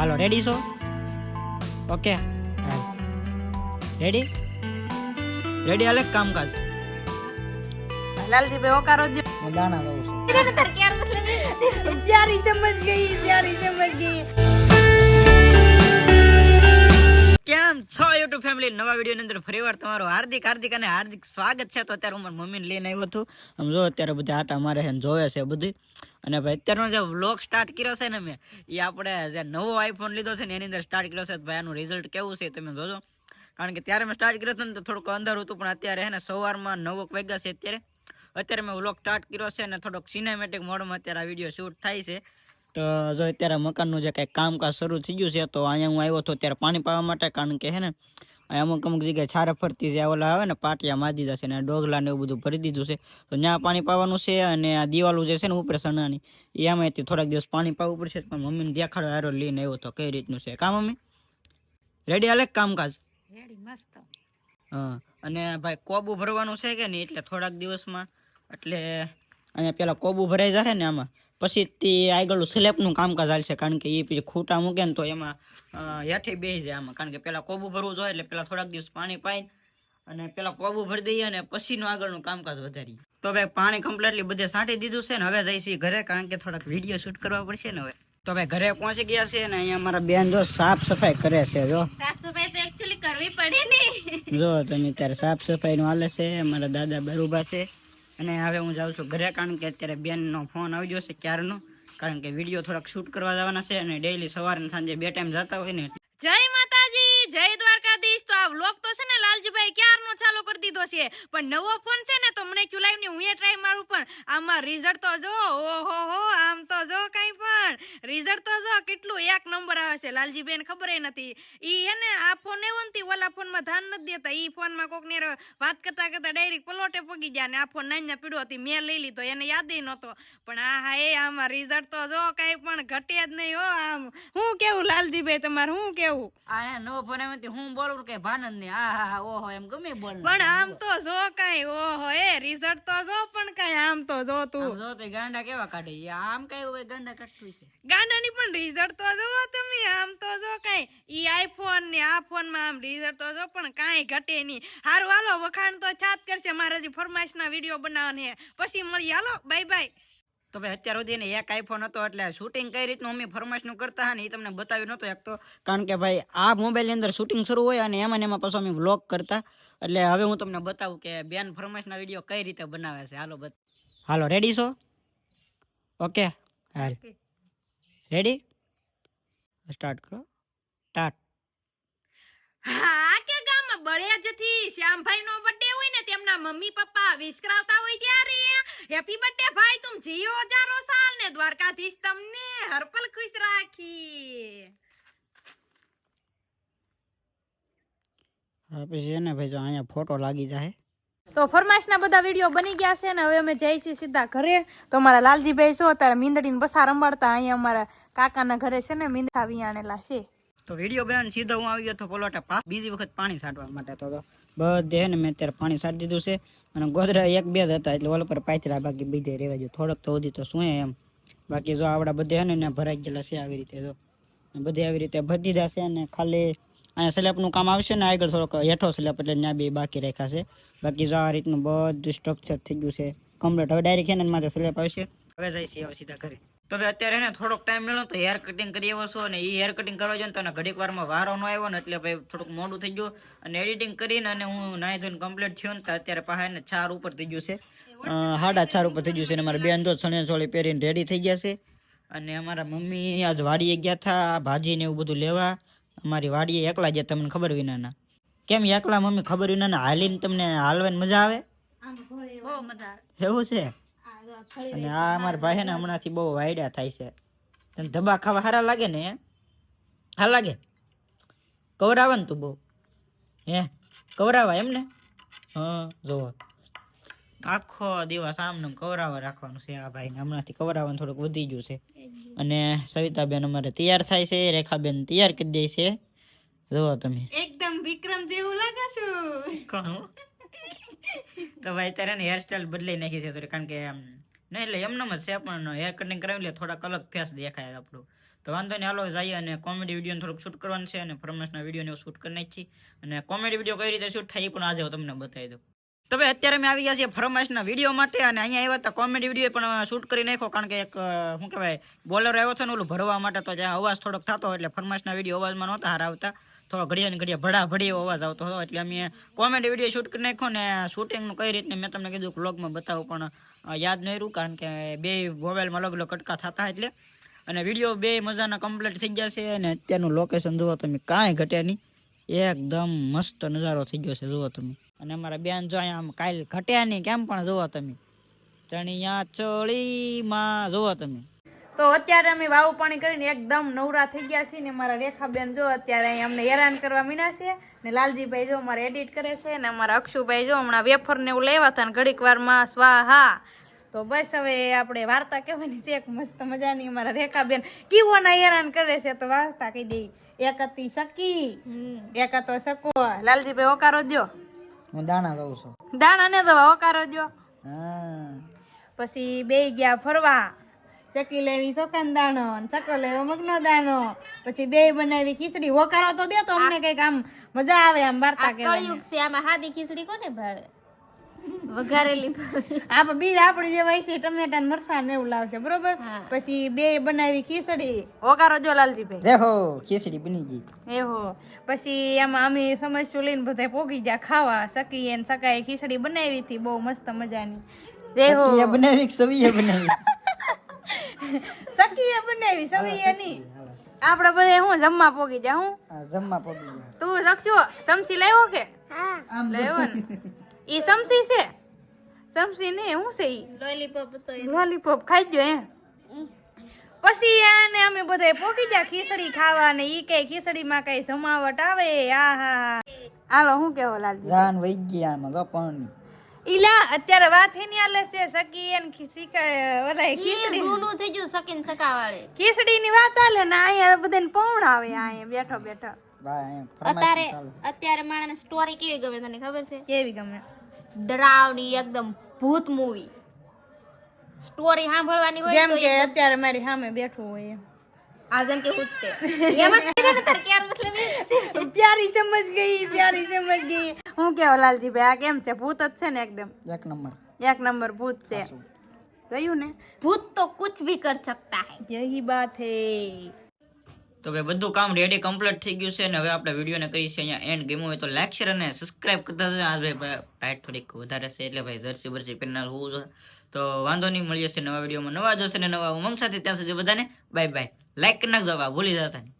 હાલો ready છો? Okay ready ready અલગ કામકાજ. લાલજી ભાઈ ઓકારો જ હું દાણા દઉં છું. ત્યારે સમજ ગઈ ત્યારે સમજ ગઈ. ફેમિલી, નવા વિડીયોની અંદર ફરીવાર તમારું હાર્દિક હાર્દિક અને હાર્દિક સ્વાગત છે. તો અત્યારે હું મમ્મીને લઈને આવ્યો હતો આમ જો, અત્યારે બધા આટા મારે છે જોવે છે બધી. અને ભાઈ, અત્યારનો જે વ્લોગ સ્ટાર્ટ કર્યો છે ને મેં, એ આપણે જે નવો આઈફોન લીધો છે ને, એની અંદર સ્ટાર્ટ કર્યો છે. ભાઈ, આનું રિઝલ્ટ કેવું છે તમે જોજો. કારણ કે ત્યારે મેં સ્ટાર્ટ કર્યો હતો ને, તો થોડુંક અંધારું હતું, પણ અત્યારે હે ને, સવારમાં નવો વાગ્યા છે અત્યારે. અત્યારે મેં વ્લોગ સ્ટાર્ટ કર્યો છે અને થોડોક સિનેમેટિક મોડમાં અત્યારે આ વીડિયો શૂટ થાય છે. તો જો, અત્યારે મકાનનું જે કંઈક કામકાજ શરૂ થઈ ગયું છે, તો અહીંયા હું આવ્યો હતો અત્યારે પાણી પાવા માટે, કારણ કે હે ને અમુક અમુક જગ્યાએ છારે ફરતી જે ઓલા આવે ને પાટિયા મારી દીધા છે ને ડોગલા ને એવું બધું ભરી દીધું છે. તો ત્યાં પાણી પાવાનું છે અને આ દિવાલું જે છે ને ઉપર સણાની એ આમાંથી થોડાક દિવસ પાણી પાવું પડશે. પણ મમ્મીને દેખાડો હારો લઈને આવ્યો તો કઈ રીતનું છે. કા મમ્મી? રેડી હાલે કામકાજ? રેડી મસ્ત. હા અને ભાઈ કોબુ ભરવાનું છે કે નહીં એટલે થોડાક દિવસમાં એટલે અહીંયા પેલા કોબુ ભરાઈ જશે ને આમાં. પછી તે આગળ સ્લેબનું કામકાજ હાલશે કારણ કે એ પછી ખૂટા મૂકે ને તો એમાં હેઠે બેસી જાય આમાં. કારણ કે પેલા કોબુ ભરવું જોઈએ એટલે પેલા થોડાક દિવસ પાણી પાઈ અને પેલા કોબુ ભરી દઈએ અને પછીનું આગળનું કામકાજ વધારીએ. તો ભાઈ પાણી કમ્પ્લીટલી બધે છાંટી દીધું છે ને હવે જઈશી ઘરે કારણ કે થોડાક વીડિયો શૂટ કરવા પડશે ને હવે. તો ભાઈ ઘરે પહોંચી ગયા છે ને અહીંયા મારા બેન જો સાફ સફાઈ કરે છે જો. સાફ સફાઈ તો એકચ્યુઅલી કરવી પડે ને. જો તમે ત્યારે સાફ સફાઈનું હાલે છે મારા દાદા બરોબર છે. અને હવે હું જાઉં છું ઘરે, કારણ કે અત્યારે બેનનો ફોન આવી ગયો છે ક્યારનો? કારણ કે વીડિયો થોડાક શૂટ કરવા જવાના છે અને ડેઈલી સવારે સાંજે બે ટાઈમ જતા હોય ને જય માતાજી, જય દ્વારકાધીશ. તો આ વ્લોગ તો છે ને લાલજીભાઈ ક્યારનો ચાલુ કરી દીધો છે? પણ નવો ફોન છે ને તો મને ક્યુ લાઈવની હું એ ટ્રાય મારું પણ. આમાં રિઝલ્ટ તો જો, ઓહો હો, આમ તો જો કઈ પણ. રિઝલ્ટ તો જો, કેટલું એક નંબર આવે છે. લાલજીભાઈ ખબર નથી. ઈ હે ને આ ફોન એવો નથી ઓલા ફોનમાં ધ્યાન નથી દેતા. ઈ ફોનમાં કોક ને વાત કરતા કરતા ડાયરેક્ટ પલોટે પગી ગયા ને આ ફોન નાની પીડો હતી, મેં લઈ લીધો, એને યાદ નહોતો. પણ આ હા એ આમાં રિઝલ્ટ તો જો કઈ પણ ઘટ્યા જ નહીં હો આમ. હું લાલજીભાઈ તમારે હું કેવું? આ નો આવ્યો હું બોલું કે ભાનંદ ને આ હા હા ઓહો એમ ગમે બોલ પણ આમ તો જો કઈ ઓહો એ રિઝલ્ટ તો જો પણ કઈ આમ તો જો તું. જો તો ગાંડા કેવા કાઢે આમ કઈ હોય ગાંડા કાઢતું છે. ગાંડાની પણ રિઝલ્ટ તો જો તમે આમ તો જો કઈ. ઈ આઈફોન ને આ ફોનમાં આમ રિઝલ્ટ તો જો પણ કાઈ ઘટે નહીં. હારું હાલો વખાણ તો છાત કરશે. મારા જે ફરમાઈશ ના વીડિયો બનાવવાને પછી મળી હાલો બાય બાય તો ભાઈ અત્યાર સુધી એક આઈફોન હતો એટલે શૂટિંગ કઈ રીતનું અમે ફરમાઈશનું કરતા હા ને એ તમને બતાવ્યું નહોતું એક તો. કારણ કે ભાઈ આ મોબાઈલની અંદર શૂટિંગ શરૂ હોય અને એમાં એમાં પાછું અમે વ્લોગ કરતા. એટલે હવે હું તમને બતાવું કે બેન ફરમાઈશના વીડિયો કઈ રીતે બનાવે છે. હાલો બત હાલો રેડી છો? ઓકે હાલ. રેડી સ્ટાર્ટ કરો. સ્ટાર્ટ હા કે ગામમાં બળિયાજથી શ્યામભાઈ નો બર્થડે હોય ને તેમના મમ્મી પપ્પા વિશ કરાવતા હોય ત્યારે. હેપી બર્થડે ભાઈ તુમ જીઓ હજારો સાલ ને દ્વારકાધીશ તમને હરપલ ખુશ રાખી હા પછી એને ભાઈ જો અહીંયા ફોટો લાગી જાય તો ફરમાઈશના બધા વીડિયો બની ગયા છે ને હવે અમે જઈએ છીએ સીધા ઘરે. તો અમારા લાલજીભાઈ શું અત્યારે મીંદડીને બસા રંબાડતા અહીંયા અમારા કાકાના ઘરે છે ને મીંદડા વિયાણેલા છે. તો વીડિયો બનાવીને સીધો હું આવી ગયો તો પલોટા પાસ બીજી વખત પાણી છાંટવા માટે તો બધે ને મેં અત્યારે પાણી છાંટી દીધું છે. અને ગોદરા એક બે જ હતા એટલે ઓલ પર પાથરા બાકી બીજે રહેવા જો. થોડોક તો સુધી તો શું એમ. બાકી જો આવડા બધે હે ને ભરાઈ ગયેલા છે આવી રીતે જો. બધે આવી રીતે ભરી દીધા છે અને ખાલી અહીંયા સ્લેબનું કામ આવશે ને આગળ થોડોક હેઠો સ્લેબ એટલે ત્યાં બે બાકી રાખ્યા છે. બાકી જો આ રીતનું બધું સ્ટ્રક્ચર થઈ ગયું છે. કમ્પ્લીટ હવે ડાયરેક્ટ ને માથે સ્લેબ આવશે. હવે જાય છે હવે સીધા ઘરે. તો હવે અત્યારે ને થોડોક ટાઈમ મળ્યો તો હેર કટિંગ કરી આવ્યો છો અને એ હેર કટિંગ કરવા જોઈએ ને તો એને ઘડીક વારમાં વારો ન આવ્યો ને એટલે ભાઈ થોડુંક મોડું થઈ ગયું. અને એડિટિંગ કરીને અને હું નાહી ધોઈને કમ્પ્લીટ થયો ને તો અત્યારે પાસે ને ચાર ઉપર થઈ ગયું છે. હાડા ચાર ઉપર થઈ ગયું છે અને મારા બેન જો છણે છોડી પહેરીને રેડી થઈ ગયા છે. અને અમારા મમ્મી આજ વાડીએ ગયા હતા ભાજી ને એવું બધું લેવા. અમારી વાડીએ એકલા ગયા તમને ખબર વિનાના કેમ એકલા મમ્મી ખબર વિનાના હાલીને તમને હાલવાની મજા આવે? બહુ મજા એવું છે? અને આ અમારા ભાઈ ને હમણાંથી બહુ વાયડા થાય છે. તને ધબા ખાવા સારા લાગે ને હા? લાગે? કવરાવે ને તું બહુ. હે? કવરાવા એમ ને? હા જોવો આખો દિવસ આમને આમ કવરાવા રાખવાનું છે આ ભાઈને. હમણાંથી કવરાવાનું થોડુંક વધી ગયું છે. અને સવિતાબેન અમારે તૈયાર થાય છે રેખાબેન તૈયાર કરી દે છે. જોવો તમે. એકદમ વિક્રમ જેવું લાગે છું. તો ભાઈ અત્યારે ને હેરસ્ટાઈલ બદલાઈ નાખી છે કારણ કે આમ નહીં એટલે એમનામ જ છે પણ હેર કટિંગ કરાવી લે, થોડાક અલગ ફેસ દેખાય આપણું. તો વાંધો નહીં, હાલો જઈએ અને કોમેડી વિડીયોને થોડુંક શૂટ કરવાનું છે અને ફરમાશના વિડીયોને શૂટ કરી નાખી અને કોમેડી વીડિયો કઈ રીતે શૂટ થાય પણ આજે હું તમને બતાવી દઉં. તો ભાઈ, અત્યારે અમે આવી ગયા છીએ ફરમાઇશના વીડિયો માટે અને અહીંયા આવ્યા હતા કોમેડી વીડિયો પણ શૂટ કરી નાખ્યો, કારણ કે એક શું કહેવાય, બોલર આવ્યો છે ને ઓલું ભરવા માટે, તો જ્યાં અવાજ થોડોક થતો એટલે ફરમાઇશના વીડિયો અવાજમાં નહોતા હાર આવતા થોડો ઘડિયા ને ઘડિયા ભડા ભડી અવાજ આવતો હતો. એટલે અમે કોમેડી વીડિયો શૂટ કરી નાખ્યો ને શૂટિંગનું કઈ રીતે મેં તમને કીધું વ્લોગમાં બતાવું, પણ યાદ નહીં રહ્યું કારણ કે બે મોબાઈલમાં અલગ અલગ કટકા થતા એટલે. અને વીડિયો બે મજાના કમ્પ્લીટ થઈ ગયા છે અને અત્યારનું લોકેશન જુઓ તમે, કાંઈ ઘટ્યા નહીં. એકદમ મસ્ત નજારો થઈ ગયો છે, જુઓ તમે. અને અમારા બેન જો આમ કાલ ઘટ્યા નહીં, કેમ પણ જુઓ તમે. ચણિયા ચોળીમાં જુઓ તમે. તો અત્યારે અમે વાવું પાણી કરીને એકદમ નવરા થઈ ગયા છીએ ને મારા રેખાબેન જો અત્યારે અહીં અમને હેરાન કરવા મીના છે ને લાલજીભાઈ જો અમારે એડિટ કરે છે ને અમારા અક્ષુભાઈ જો હમણાં વેફર ને એવું લેવા હતા ને ઘડીક વારમાં સ્વાહા. તો બસ હવે આપણે વાર્તા કહેવાની છે એક મસ્ત મજાની અમારા રેખાબેન કીવોના હેરાન કરે છે તો વાર્તા કહી દઈ. એક હતી સકી એક હતો સકો લાલજીભાઈ ઓકારો દો હું દાણા દઉં છું. દાણા ને તો ઓકારો દો હા. પછી બે ગયા ફરવા. ચકી લેવી ચોખાનો દાણો ચકો લેવો મગનો દાણો પછી બે બનાવી ખીચડી. વકારો તો દે તો અમને કંઈક આમ મજા આવે આમ વાર્તા કે કળિયુગ છે આમાં હાદી ખીચડી કોને ભાવે? વઘારેલી આપ બીજ આપણી જે હોય છે ટમેટા મરસા ને એવું લાવશે બરોબર? પછી બે બનાવી ખીચડી. ઓકારો જો લાલજીભાઈ. દેખો ખીચડી બની ગઈ. એહો. પછી એમાં અમે સમસ્યું લઈને બધા પોગી ગયા ખાવા. સકી એને સકાએ ખીચડી બનાવી હતી બહુ મસ્ત મજાની. દેહો. સકીએ બનાવી સવીએ બનાવી? સકીએ બનાવી સવીએ નહીં. આપણે બધે હું જમવા પોગી જા હું? જમવા પોગી જા તું શકશો સમસી લાવ્યો કે? આમ લાવ્યો ને. ઈ સમસી છે? સમસી ને શું છે ઈ? લોલીપોપ તો એ. લોલીપોપ ખાઈ જો હે પછી આને અમે બધા પોગી જા ખીચડી ખાવા ને ઈ કઈ ખીચડીમાં કઈ જમાવટ આવે આ હા હા. હાલો હું કેવો લાલ જાન વઈ ગયા આમાં તો પણ. ઈલા અત્યારે વાત એની આલે છે સકી એન ખીચી ઓલા ખીચડી જૂનું થઈ ગયું સકીન સકાવાળે ખીચડી ની વાત આલે ને અહીંયા બધાને પૌણ આવે અહીંયા બેઠો બેઠો. અત્યારે અત્યારે માણસને સ્ટોરી કેવી ગમે તને ખબર છે? કેવી ગમે? ડરાવની એકદમ ભૂત મૂવી સ્ટોરી સાંભળવાની હોય જેમ કે અત્યારે મારી સામે બેઠું હોય એમ. આ જેમ કે ઉત્તે એમાં ને ક્યાર મતલબ પ્યારી સમજ ગઈ પ્યારી સમજ ગઈ. હું કેવો લાલજી ભાઈ? આ કેમ છે? ભૂત જ છે ને એકદમ? એક નંબર. એક નંબર ભૂત છે. કહ્યું ને? ભૂત તો કુછ ભી કર સકતા હે. યહી બાત હે. તો ભાઈ બધું કામ રેડી કમ્પ્લીટ થઈ ગયું છે અને હવે આપણે વિડીયોને કરી છે અહીંયા એન્ડ ગેમ હોય તો લાઈક શેર અને સબસ્ક્રાઈબ કરતા જજો. આ ભાઈ ટાઈટ થોડીક વધારે છે એટલે ભાઈ જર્સી બરસી પહેરનાર હોવું જોઈએ. તો વાંધો નહીં મળીએ છે નવા વિડીયોમાં નવા જોશે ને નવા ઉમંગ સાથે. ત્યાં સુધી બધાને બાય બાય લાઈક કરી નાખજો આ ભૂલી જતા નહીં.